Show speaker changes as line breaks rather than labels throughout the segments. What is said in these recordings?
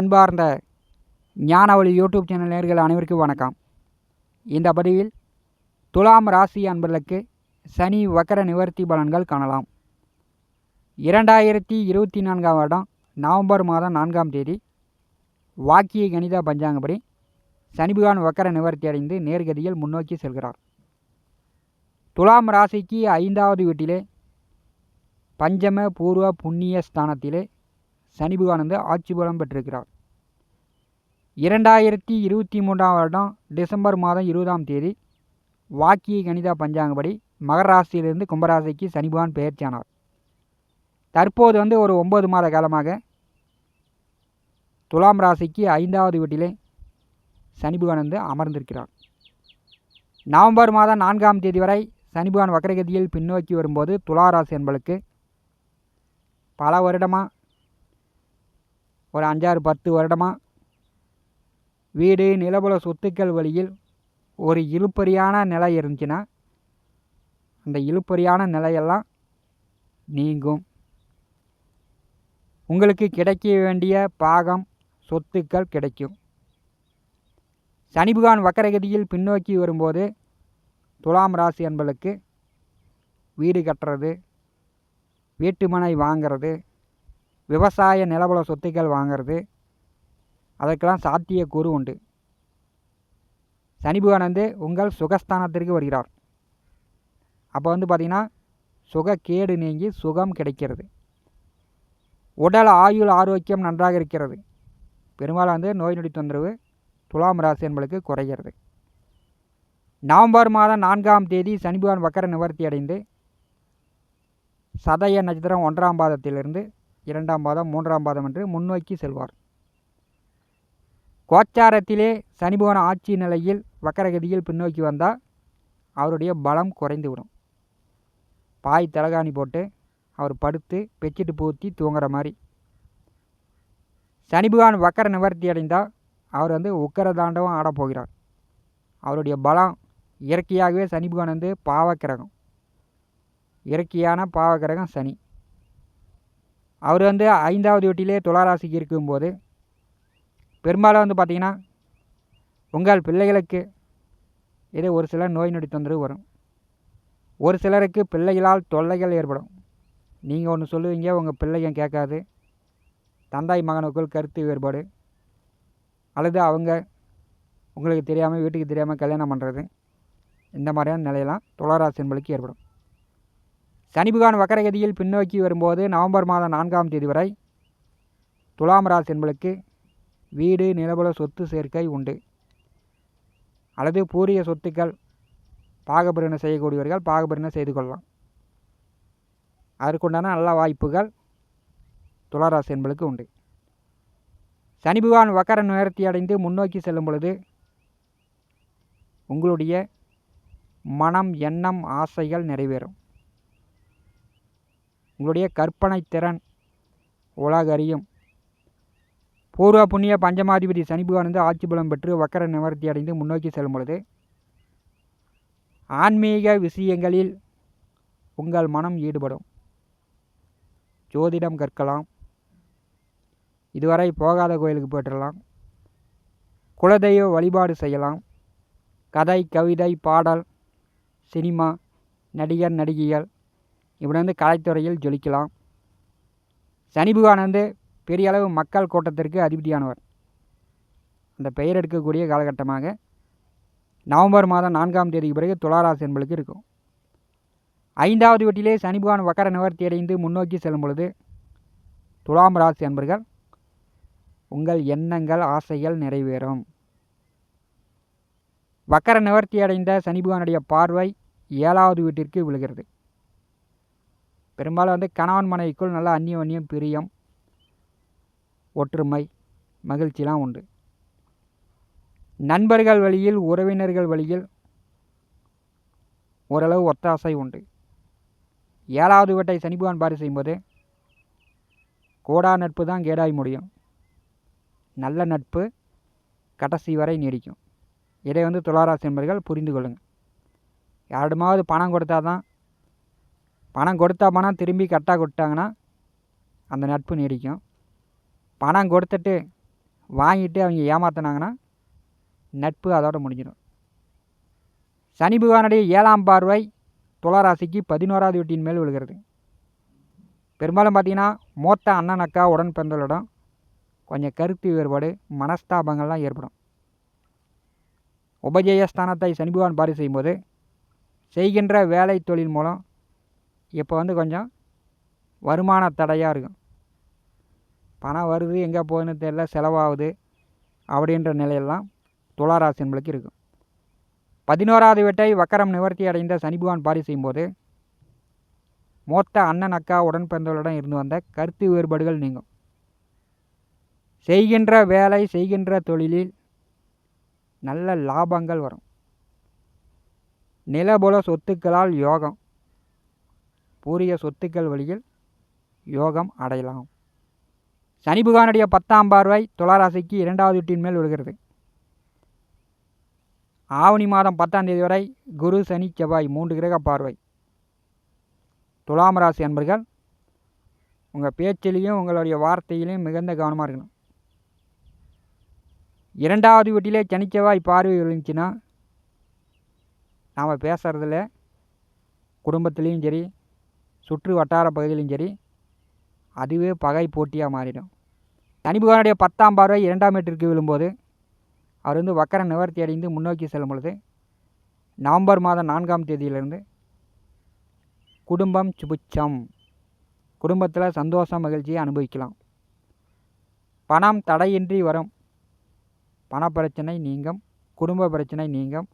அன்பார்ந்த ஞானவழி YouTube channel நேர்கள் அனைவருக்கும் வணக்கம். இந்த பதிவில் துலாம் ராசி அன்பர்களுக்கு சனி வக்கர நிவர்த்தி பலன்கள் காணலாம். இரண்டாயிரத்தி இருபத்தி நான்காம் வருடம் நவம்பர் மாதம் நான்காம் தேதி வாக்கிய கணித பஞ்சாங்கப்படி சனிபகவான் வக்கர நிவர்த்தி அடைந்து நேர்கதியில் முன்னோக்கி செல்கிறார். துலாம் ராசிக்கு ஐந்தாவது வீட்டிலே பஞ்சம பூர்வ புண்ணிய ஸ்தானத்திலே சனி பகவான் வந்து ஆட்சி பலம் பெற்றிருக்கிறார். இரண்டாயிரத்தி இருபத்தி மூன்றாம் வருடம் டிசம்பர் மாதம் இருபதாம் தேதி வாக்கிய கணித பஞ்சாங்கப்படி மகர ராசியிலிருந்து கும்பராசிக்கு சனிபகவான் பெயர்ச்சியானார். தற்போது வந்து ஒரு ஒம்பது மாத காலமாக துலாம் ராசிக்கு ஐந்தாவது வீட்டிலே சனிபகவான் வந்து அமர்ந்திருக்கிறார். நவம்பர் மாதம் நான்காம் தேதி வரை சனிபகவான் வக்கரகதியில் பின்னோக்கி வரும்போது துலா ராசி என்பளுக்கு பல வருடமாக ஒரு அஞ்சாறு பத்து வருடமாக வீடு நிலபுல சொத்துக்கள் வழியில் ஒரு இழுப்பறியான நிலை இருந்துச்சுன்னா அந்த இழுப்பறியான நிலையெல்லாம் நீங்கும். உங்களுக்கு கிடைக்க வேண்டிய பாகம் சொத்துக்கள் கிடைக்கும். சனிபுகான் வக்கரகதியில் பின்னோக்கி வரும்போது துலாம் ராசி என்பளுக்கு வீடு கட்டுறது வீட்டுமனை வாங்கிறது விவசாய நிலபல சொத்துக்கள் வாங்கிறது அதற்கெல்லாம் சாத்தியக்கூறு உண்டு. சனி பகவான் வந்து உங்கள் சுகஸ்தானத்திற்கு வருகிறார். அப்போ வந்து பார்த்திங்கன்னா சுகக்கேடு நீங்கி சுகம் கிடைக்கிறது. உடல் ஆயுள் ஆரோக்கியம் நன்றாக இருக்கிறது. பெரும்பாலும் வந்து நோய் நொடி தொந்தரவு துலாம் ராசி என்பளுக்கு குறைகிறது. நவம்பர் மாதம் நான்காம் தேதி சனி பகவான் வக்கர நிவர்த்தி அடைந்து சதய நட்சத்திரம் ஒன்றாம் பாதத்திலிருந்து இரண்டாம் பாதம் மூன்றாம் பாதம் என்று முன்னோக்கி செல்வார். கோச்சாரத்திலே சனிபோன ஆட்சி நிலையில் வக்கரகதியில் பின்னோக்கி வந்தால் அவருடைய பலம் குறைந்துவிடும். பாய் தலகாணி போட்டு அவர் படுத்து பெச்சிட்டு பூத்தி தூங்குற மாதிரி. சனிபகவான் வக்கர நிவர்த்தி அடைந்தால் அவர் வந்து உக்கர தாண்டவம் ஆடப்போகிறார் அவருடைய பலம் இயற்கையாகவே சனிபகவான் வந்து பாவக்கிரகம். இயற்கையான பாவக்கிரகம் சனி. அவர் வந்து ஐந்தாவது வீட்டிலே துளாராசிக்கு இருக்கும்போது பெரும்பாலும் வந்து பார்த்திங்கன்னா உங்கள் பிள்ளைகளுக்கு இதே ஒரு சிலர் நோய் நொடி தொந்தரவு வரும். ஒரு சிலருக்கு பிள்ளைகளால் தொல்லைகள் ஏற்படும். நீங்கள் ஒன்று சொல்லுவீங்க உங்கள் பிள்ளைங்க கேட்காது. தந்தாய் மகனுக்குள் கருத்து வேறுபாடு. அல்லது அவங்க உங்களுக்கு தெரியாமல் வீட்டுக்கு தெரியாமல் கல்யாணம் பண்ணுறது இந்த மாதிரியான நிலையெல்லாம் துளாராசி என்பளுக்கு ஏற்படும். சனிபுகான் வக்கரகதியில் பின்னோக்கி வரும்போது நவம்பர் மாதம் நான்காம் தேதி வரை துலாம் ராசி என்பளுக்கு வீடு நிலபல சொத்து சேர்க்கை உண்டு. அல்லது பூரிய சொத்துக்கள் பாகபிரினை செய்யக்கூடியவர்கள் பாகபிரினை செய்து கொள்ளலாம். அதற்குண்டான நல்ல வாய்ப்புகள் துளாராசி என்பளுக்கு உண்டு. சனி பகவான் வக்கர அடைந்து முன்னோக்கி செல்லும் பொழுது உங்களுடைய மனம் எண்ணம் ஆசைகள் நிறைவேறும். உங்களுடைய கற்பனை திறன் உலக அறியும் பூர்வ புண்ணிய பஞ்சமாதிபதி சனி ஆட்சி பலம் பெற்று வக்கர நிவர்த்தி அடைந்து முன்னோக்கி செல்லும் பொழுது ஆன்மீக விஷயங்களில் உங்கள் மனம் ஈடுபடும். ஜோதிடம் கற்கலாம். இதுவரை போகாத கோயிலுக்கு போயிட்டுலாம் குலதெய்வ வழிபாடு செய்யலாம். கதை கவிதை பாடல் சினிமா நடிகர் நடிகைகள் இப்படி வந்து கலைத்துறையில் ஜொலிக்கலாம். சனிபுகானந்து பெரிய அளவு மக்கள் கூட்டத்திற்கு அதிபதியானவர். அந்த பெயர் எடுக்கக்கூடிய காலகட்டமாக நவம்பர் மாதம் நான்காம் தேதிக்கு பிறகு துளாராசி என்பளுக்கு இருக்கும். ஐந்தாவது வீட்டிலே சனி பகவான் வக்கர நிவர்த்தி அடைந்து முன்னோக்கி செல்லும் பொழுது துலாம் ராசி என்பர்கள் உங்கள் எண்ணங்கள் ஆசைகள் நிறைவேறும். வக்கர நிவர்த்தி அடைந்த சனி பகவானுடைய பார்வை ஏழாவது வீட்டிற்கு விழுகிறது. பெரும்பாலும் வந்து கணவன் மனைவிக்குள் நல்ல அந்நியம் பிரியம். ஒற்றுமை மகிழ்ச்சிலாம் உண்டு. நண்பர்கள் வழியில் உறவினர்கள் வழியில் ஓரளவு ஒத்தாசை உண்டு. ஏழாவது வீட்டை சனிபகவான் பாரி செய்யும்போது கோடா நட்பு தான் கேடாய் முடியும். நல்ல நட்பு கடைசி வரை நீடிக்கும். இதை வந்து துளாராசி நண்பர்கள் புரிந்து கொள்ளுங்கள் யாரிடமாவது பணம் கொடுத்தா தான் பணம் கொடுத்தா பணம் திரும்பி கரெக்டாக கொடுத்தாங்கன்னா அந்த நட்பு நீடிக்கும். பணம் கொடுத்துட்டு வாங்கிட்டு அவங்க ஏமாத்தினாங்கன்னா நட்பு அதோட முடிஞ்சிடும். சனி பகவானுடைய ஏழாம் பார்வை துளராசிக்கு பதினோராவது வீட்டின் மேல் விழுகிறது. பெரும்பாலும் பார்த்தீங்கன்னா மூத்த அண்ணன் அக்கா உடன் பிறந்தவர்களிடம் கொஞ்சம் கருத்து வேறுபாடு மனஸ்தாபங்கள்லாம் ஏற்படும். உபஜயஸ்தானத்தை சனி பகவான் பாரி செய்யும்போது செய்கின்ற வேலை தொழில் மூலம் இப்போ வந்து கொஞ்சம் வருமான தடையாக இருக்கும். பணம் வருது எங்கே போகுதுன்னு தெரியல செலவாகுது அப்படின்ற நிலையெல்லாம் துளாராசி என்பளுக்கு இருக்கும். பதினோராவது வீட்டை வக்கரம் நிவர்த்தி அடைந்த சனிபகவான் பாரி செய்யும்போது மூத்த அண்ணன் அக்கா உடன் பிறந்தவர்களிடம் இருந்து வந்த கருத்து வேறுபாடுகள் நீங்கும். செய்கின்ற வேலை செய்கின்ற தொழிலில் நல்ல லாபங்கள் வரும். நிலபுல சொத்துக்களால் யோகம். பூரிய சொத்துக்கள் வழியில் யோகம் அடையலாம். சனிபுகானுடைய பத்தாம் பார்வை துளாராசிக்கு இரண்டாவது வீட்டின் மேல் விழுகிறது. ஆவணி மாதம் பத்தாம் தேதி வரை குரு சனி செவ்வாய் மூன்று கிரக பார்வை. துலாம் ராசி அன்பர்கள் உங்கள் பேச்சிலையும் உங்களுடைய வார்த்தையிலையும் மிகுந்த கவனமாக இருக்கணும். இரண்டாவது வீட்டிலே சனிச்செவ்வாய் பார்வை இருந்துச்சுன்னா நாம் பேசுகிறதுல குடும்பத்துலேயும் சரி சுற்று வட்டார பகுதியிலையும் சரி அதுவே பகை போட்டியாக மாறிடும். சனி பத்தாம் பார்வை இரண்டாம் மீட்டருக்கு விழும்போது அவர் வந்து வக்கர நிவர்த்தி அடைந்து முன்னோக்கி செல்லும் பொழுது நவம்பர் மாதம் நான்காம் தேதியிலிருந்து குடும்பம் சுபிச்சம் குடும்பத்தில் சந்தோஷம் மகிழ்ச்சியை அனுபவிக்கலாம். பணம் தடையின்றி வரும். பணப்பிரச்சனை நீங்கும் குடும்ப பிரச்சனை நீங்கும்.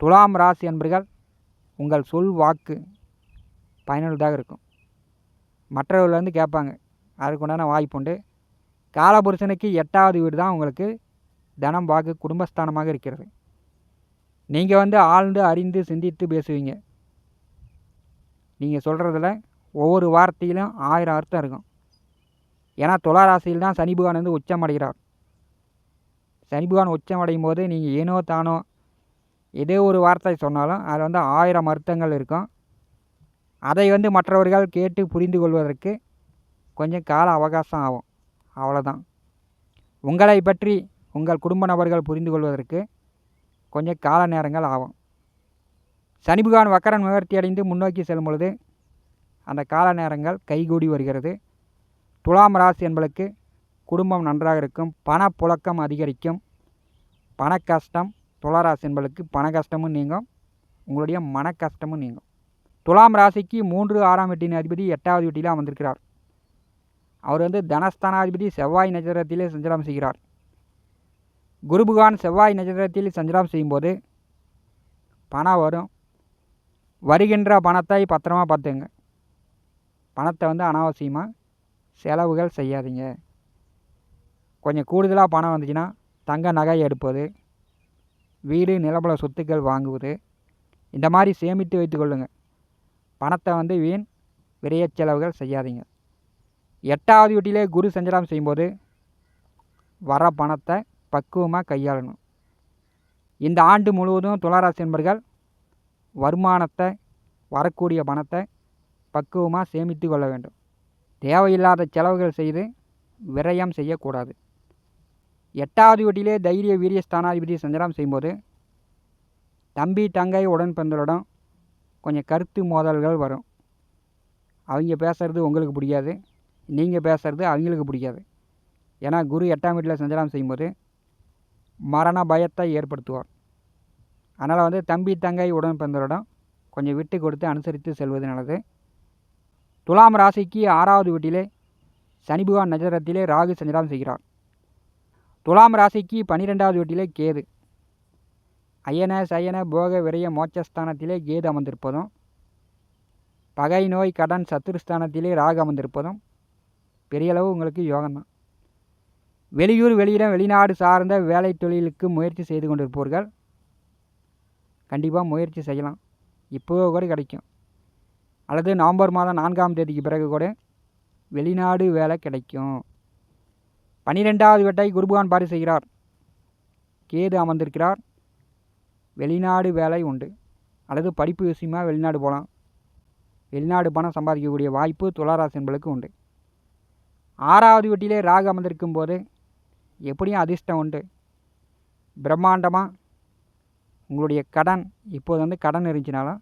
துலாம் ராசி என்பர்கள் உங்கள் சொல் வாக்கு பயனுள்ளதாக இருக்கும். மற்றவர்கள் வந்து கேட்பாங்க. அதுக்கு உண்டான வாய்ப்புண்டு காலபுருஷனுக்கு எட்டாவது வீடு தான் உங்களுக்கு தனம் வாக்கு குடும்பஸ்தானமாக இருக்கிறது. நீங்கள் வந்து ஆழ்ந்து அறிந்து சிந்தித்து பேசுவீங்க. நீங்கள் சொல்கிறதுல ஒவ்வொரு வார்த்தையிலும் ஆயிரம் அர்த்தம் இருக்கும். ஏன்னா துளாராசியில் தான் சனி பகவான் வந்து உச்சம் அடைகிறார் சனி பகவான் உச்சம் அடையும் போது நீங்கள் ஏனோ தானோ ஏதோ ஒரு வார்த்தை சொன்னாலும் அதில் வந்து ஆயிரம் அர்த்தங்கள் இருக்கும். அதை வந்து மற்றவர்கள் கேட்டு புரிந்து கொள்வதற்கு கொஞ்சம் கால அவகாசம் ஆகும். அவ்வளோதான் உங்களை பற்றி உங்கள் குடும்ப நபர்கள் புரிந்து கொள்வதற்கு கொஞ்சம் கால நேரங்கள் ஆகும். சனி வக்கரன் முயற்சி அடைந்து முன்னோக்கி செல்லும் பொழுது அந்த கால நேரங்கள் கைகூடி வருகிறது. துலாம் ராசி என்பளுக்கு குடும்பம் நன்றாக இருக்கும். பணப்புழக்கம் அதிகரிக்கும். பண கஷ்டம் துளராசி என்பளுக்கு பண கஷ்டமும் நீங்கும். உங்களுடைய மன கஷ்டமும் நீங்கும். துலாம் ராசிக்கு மூன்று ஆறாம் வீட்டின் அதிபதி எட்டாவது வீட்டில் அமர்ந்திருக்கிறார். அவர் வந்து தனஸ்தானாதிபதி செவ்வாய் நட்சத்திரத்திலே சஞ்சாரம் செய்கிறார். குருபுகான் செவ்வாய் நட்சத்திரத்தில் சஞ்சாரம் செய்யும்போது பணம் வரும். வருகின்ற பணத்தை பத்திரமா பார்த்துங்க பணத்தை வந்து அனாவசியமாக செலவுகள் செய்யாதீங்க. கொஞ்சம் கூடுதலாக பணம் வந்துச்சுன்னா தங்க நகை எடுப்பது வீடு நிலப்பல சொத்துக்கள் வாங்குவது இந்த மாதிரி சேமித்து வைத்துக்கொள்ளுங்கள் பணத்தை வந்து வீண் விரைய செலவுகள் செய்யாதீங்க. எட்டாவது வீட்டிலே குரு சஞ்சாரம் செய்யும்போது வர பணத்தை பக்குவமாக கையாளணும். இந்த ஆண்டு முழுவதும் துளாராசி என்பர்கள் வருமானத்தை வரக்கூடிய பணத்தை பக்குவமாக சேமித்து கொள்ள வேண்டும். தேவையில்லாத செலவுகள் செய்து விரயம் செய்யக்கூடாது. எட்டாவது வீட்டிலே தைரிய வீரிய ஸ்தானாதிபதி சஞ்சாரம் செய்யும்போது தம்பி தங்கை உடன் கொஞ்சம் கருத்து மோதல்கள் வரும். அவங்க பேசுகிறது உங்களுக்கு பிடிக்காது. நீங்கள் பேசுகிறது அவங்களுக்கு பிடிக்காது. ஏன்னா குரு எட்டாம் வீட்டில் சஞ்சாரம் செய்யும்போது மரண பயத்தை ஏற்படுத்துவார். அதனால் வந்து தம்பி தங்கை உடன் பிறந்தவரிடம் கொஞ்சம் விட்டு கொடுத்து அனுசரித்து செல்வது நல்லது. துலாம் ராசிக்கு ஆறாவது வீட்டிலே சனி பகவான் நட்சத்திரத்திலே ராகு சஞ்சாரம் செய்கிறார். துலாம் ராசிக்கு பன்னிரெண்டாவது வீட்டிலே கேது. அயன சயன போக விரய மோட்சஸ்தானத்திலே கேது அமர்ந்திருப்பதும் பகை நோய் கடன் சத்துருஸ்தானத்திலே ராகு அமர்ந்திருப்பதும் பெரிய அளவு உங்களுக்கு யோகம்தான். வெளியூர் வெளியிடம் வெளிநாடு சார்ந்த வேலை தொழிலுக்கு முயற்சி செய்து கொண்டிருப்பவர்கள் கண்டிப்பாக முயற்சி செய்யலாம். இப்போவே கூட கிடைக்கும். அல்லது நவம்பர் மாதம் நான்காம் தேதிக்கு பிறகு கூட வெளிநாடு வேலை கிடைக்கும். பன்னிரெண்டாவது வீட்டை குருபகான் பாரி செய்கிறார். கேது அமர்ந்திருக்கிறார். வெளிநாடு வேலை உண்டு. அல்லது படிப்பு விஷயமாக வெளிநாடு போகலாம் வெளிநாடு பணம் சம்பாதிக்கக்கூடிய வாய்ப்பு துளாராசி என்பளுக்கு உண்டு. ஆறாவது வீட்டிலே ராகு அமர்ந்திருக்கும் போது எப்படியும் அதிர்ஷ்டம் உண்டு. பிரம்மாண்டமாக உங்களுடைய கடன் இப்போது வந்து கடன் இருந்துச்சுனாலும்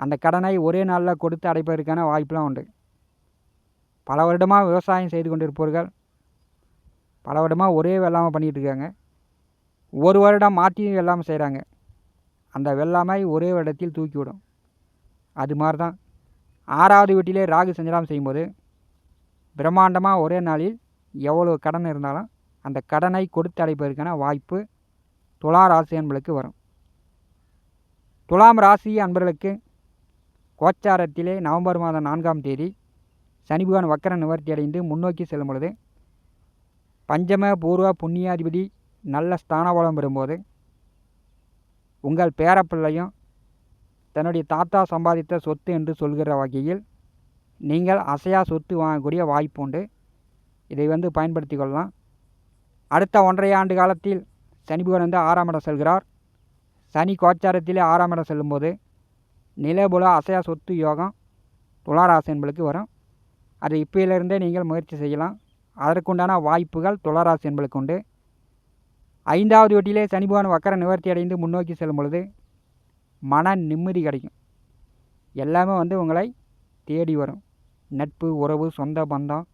அந்த கடனை ஒரே நாளில் கொடுத்து அடைப்பதற்கான வாய்ப்பெலாம் உண்டு. பல வருடமாக விவசாயம் செய்து கொண்டிருப்பவர்கள் பல வருடமாக ஒரே வெள்ளாமல் பண்ணிகிட்டு இருக்காங்க. ஒரு வருடம் மாற்றி வெள்ளாமை செய்கிறாங்க அந்த வெள்ளாமை ஒரே இடத்தில் தூக்கிவிடும். அது மாதிரி தான் ஆறாவது வீட்டிலே ராகு சஞ்சலம் செய்யும்போது பிரம்மாண்டமாக ஒரே நாளில் எவ்வளோ கடன் இருந்தாலும் அந்த கடனை கொடுத்து அடைப்பதற்கான வாய்ப்பு துலா ராசி அன்பர்களுக்கு வரும். துலாம் ராசி அன்பர்களுக்கு கோச்சாரத்திலே நவம்பர் மாதம் நான்காம் தேதி சனி பகவான் வக்கர நிவர்த்தி அடைந்து முன்னோக்கி செல்லும் பொழுது பஞ்சம பூர்வ புண்ணியாதிபதி நல்ல ஸ்தானபலம் பெறும்போது உங்கள் பேரப்பிள்ளையும் தன்னுடைய தாத்தா சம்பாதித்த சொத்து என்று சொல்கிற வகையில் நீங்கள் அசையா சொத்து வாங்கக்கூடிய வாய்ப்பு உண்டு. இதை வந்து பயன்படுத்தி கொள்ளலாம். அடுத்த ஒன்றரை ஆண்டு காலத்தில் சனி பகவான் வந்து ஆறாம் இடம் செல்கிறார். சனி கோச்சாரத்திலே ஆறாம் இடம் செல்லும்போது நிலபுல அசையா சொத்து யோகம் துளாராசி என்பளுக்கு வரும். அது இப்போயிலிருந்தே நீங்கள் முயற்சி செய்யலாம். அதற்குண்டான வாய்ப்புகள் துளாராசி என்பளுக்கு உண்டு. ஐந்தாவது வீட்டிலே சனி பகவான் வக்கர நிவர்த்தி அடைந்து முன்னோக்கி செல்லும் பொழுது மன நிம்மதி கிடைக்கும். எல்லாமே வந்து உங்களை தேடி வரும். நட்பு உறவு சொந்த பந்தம்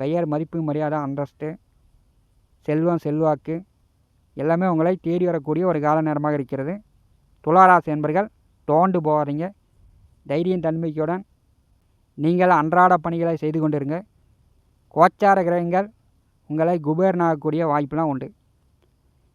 பெயர் மதிப்பு மரியாதை அந்தஸ்து செல்வம் செல்வாக்கு எல்லாமே உங்களை தேடி வரக்கூடிய ஒரு கால நேரமாக இருக்கிறது. துளாராசி என்பர்கள் தோண்டு போகாதீங்க. தைரியம் தன்மைக்குடன் நீங்கள் அன்றாட பணிகளை செய்து கொண்டிருங்க. கோச்சார கிரகங்கள் உங்களை குபேரனாகக்கூடிய வாய்ப்பெலாம் உண்டு.